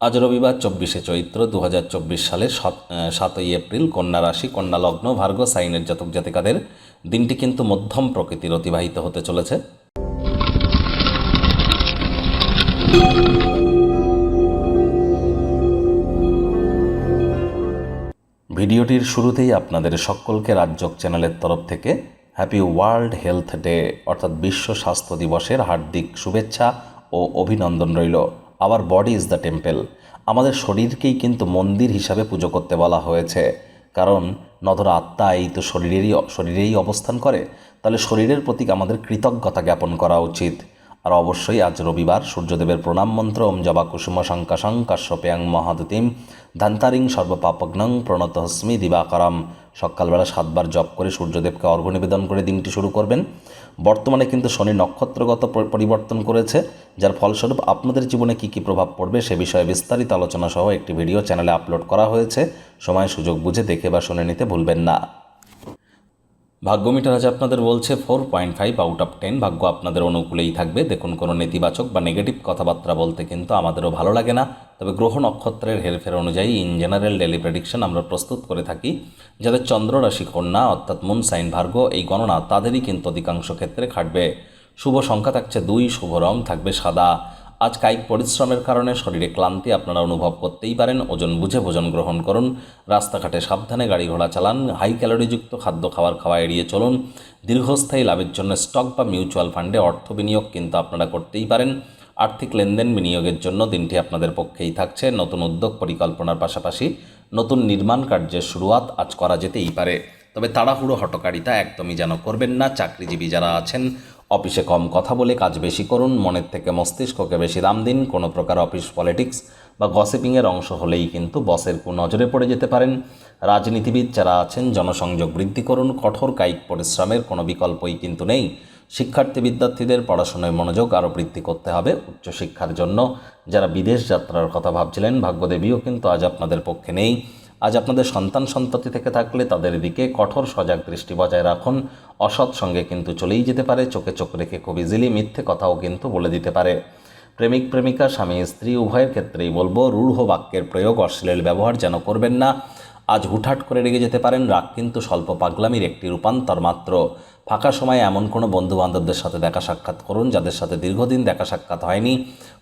আজ রবিবার চব্বিশে চৈত্র দু সালের সাতই এপ্রিল কন্যা রাশি, কন্যা লগ্ন, ভার্গ সাইনের জাতক জাতিকাদের দিনটি কিন্তু মধ্যম প্রকৃতির অতিবাহিত হতে চলেছে। ভিডিওটির শুরুতেই আপনাদের সকলকে রাজ্যক চ্যানেলের তরফ থেকে হ্যাপি ওয়ার্ল্ড হেলথ ডে অর্থাৎ বিশ্ব স্বাস্থ্য দিবসের হার্দিক শুভেচ্ছা ও অভিনন্দন রইল। Our body is the temple আমাদের শরীরকেই কিন্তু মন্দির হিসাবে পুজো করতে বলা হয়েছে। কারণ নধর আত্মা এই তো শরীরেরই, শরীরেই অবস্থান করে। তাহলে শরীরের প্রতি আমাদের কৃতজ্ঞতা জ্ঞাপন করা উচিত। আর অবশ্যই আজ রবিবার সূর্যদেবের প্রণাম মন্ত্র, ওম জবা কুসুম শঙ্কাশং কাশ্যপেয়াং মহাদতিম ধান্তারিং সর্বপাপগ্নং প্রণত হস্মি দিবাকরম। সকালবেলা সাতবার জপ করে সূর্যদেবকে অর্ঘ্য নিবেদন করে দিনটি শুরু করবেন। বর্তমানে কিন্তু শনি নক্ষত্রগত পরিবর্তন করেছে, যার ফলস্বরূপ আপনাদের জীবনে কী কী প্রভাব পড়বে সে বিষয়ে বিস্তারিত আলোচনা সহ একটি ভিডিও চ্যানেলে আপলোড করা হয়েছে। সময় সুযোগ বুঝে দেখে বা শুনে নিতে ভুলবেন না। ভাগ্য মিটার আজ আপনাদের বলছে four point five out of ten ভাগ্য আপনাদের অনুকূলেই থাকবে। দেখুন, কোনো নেতিবাচক বা নেগেটিভ কথাবার্তা বলতে কিন্তু আমাদেরও ভালো লাগে না। তবে গ্রহ নক্ষত্রের হেরফের অনুযায়ী ইন জেনারেল ডেলি প্রেডিকশন আমরা প্রস্তুত করে থাকি। যাদের চন্দ্র রাশি কন্যা, অর্থাৎ মুন সাইন ভার্গ এই গণনা তাদেরই কিন্তু অধিকাংশ ক্ষেত্রে খাটবে। শুভ সংখ্যা থাকছে দুই, শুভ রং থাকবে সাদা। আজ কায়িক পরিশ্রমের কারণে শরীরে ক্লান্তি আপনারা অনুভব করতেই পারেন। ওজন বুঝে ভোজন গ্রহণ করুন। রাস্তাঘাটে সাবধানে গাড়ি ঘোড়া চালান। হাই ক্যালোরিযুক্ত খাদ্য খাবার খাওয়া এড়িয়ে চলুন। দীর্ঘস্থায়ী লাভের জন্য স্টক বা মিউচুয়াল ফান্ডে অর্থ বিনিয়োগ কিন্তু আপনারা করতেই পারেন। আর্থিক লেনদেন বিনিয়োগের জন্য দিনটি আপনাদের পক্ষেই থাকছে। নতুন উদ্যোগ পরিকল্পনার পাশাপাশি নতুন নির্মাণ কার্যের শুরুয়াত আজ করা যেতেই পারে। তবে তাড়াহুড়ো হটকারিতা একদমই যেন করবেন না। চাকরিজীবী যারা আছেন অফিসে কম কথা বলে কাজ বেশি করুন, মনের থেকে মস্তিষ্ককে বেশি দাম দিন, কোনো প্রকার অফিস পলিটিক্স বা গসিপিংয়ের অংশ হলেই কিন্তু বসের কু নজরে পড়ে যেতে পারেন। রাজনীতিবিদ যারা আছেন, জনসংযোগ বৃদ্ধি করুন, কঠোর কায়িক পরিশ্রমের কোনো বিকল্পই কিন্তু নেই। শিক্ষার্থী বিদ্যার্থীদের পড়াশোনায় মনোযোগ আরও বৃদ্ধি করতে হবে উচ্চশিক্ষার জন্য। যারা বিদেশ যাত্রার কথা ভাবছিলেন, ভাগ্যদেবীও কিন্তু আজ আপনাদের পক্ষে নেই। আজ আপনাদের সন্তান সন্ততি থেকে থাকলে তাদের দিকে কঠোর সজাগ দৃষ্টি বজায় রাখুন। অসৎ সঙ্গে কিন্তু চলেই যেতে পারে, চোখে চোখ রেখে খুব ইজিলি মিথ্যে কথাও কিন্তু বলে দিতে পারে। প্রেমিক, প্রেমিকা, স্বামী, স্ত্রী, উভয়ের ক্ষেত্রেই বলব, রূঢ় বাক্যের প্রয়োগ অশ্লীল ব্যবহার যেন করবেন না। আজ হুটহাট করে রেগে যেতে পারেন রাগ কিন্তু স্বল্প পাগলামির একটি রূপান্তর মাত্র। ফাঁকা সময়ে এমন কোনো বন্ধুবান্ধবদের সাথে দেখা সাক্ষাৎ করুন যাদের সাথে দীর্ঘদিন দেখা সাক্ষাৎ হয়নি।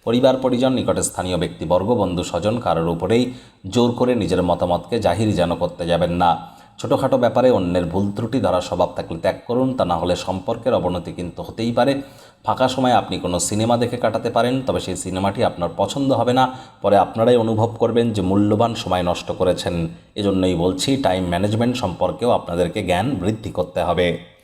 পরিবার, পরিজন, নিকটে স্থানীয় ব্যক্তিবর্গ, বন্ধু, স্বজন কারোর উপরেই জোর করে নিজের মতামতকে জাহির যেন করতে যাবেন না। ছোটোখাটো ব্যাপারে অন্যের ভুল ত্রুটি ধরা স্বভাব থাকলে ত্যাগ করুন, তা না হলে সম্পর্কের অবনতি কিন্তু হতেই পারে। ফাঁকা সময় আপনি কোনো সিনেমা দেখে কাটাতে পারেন, তবে সেই সিনেমাটি আপনার পছন্দ হবে না। পরে আপনারাই অনুভব করবেন যে মূল্যবান সময় নষ্ট করেছেন। এজন্যই বলছি, টাইম ম্যানেজমেন্ট সম্পর্কেও আপনাদেরকে জ্ঞান বৃদ্ধি করতে হবে।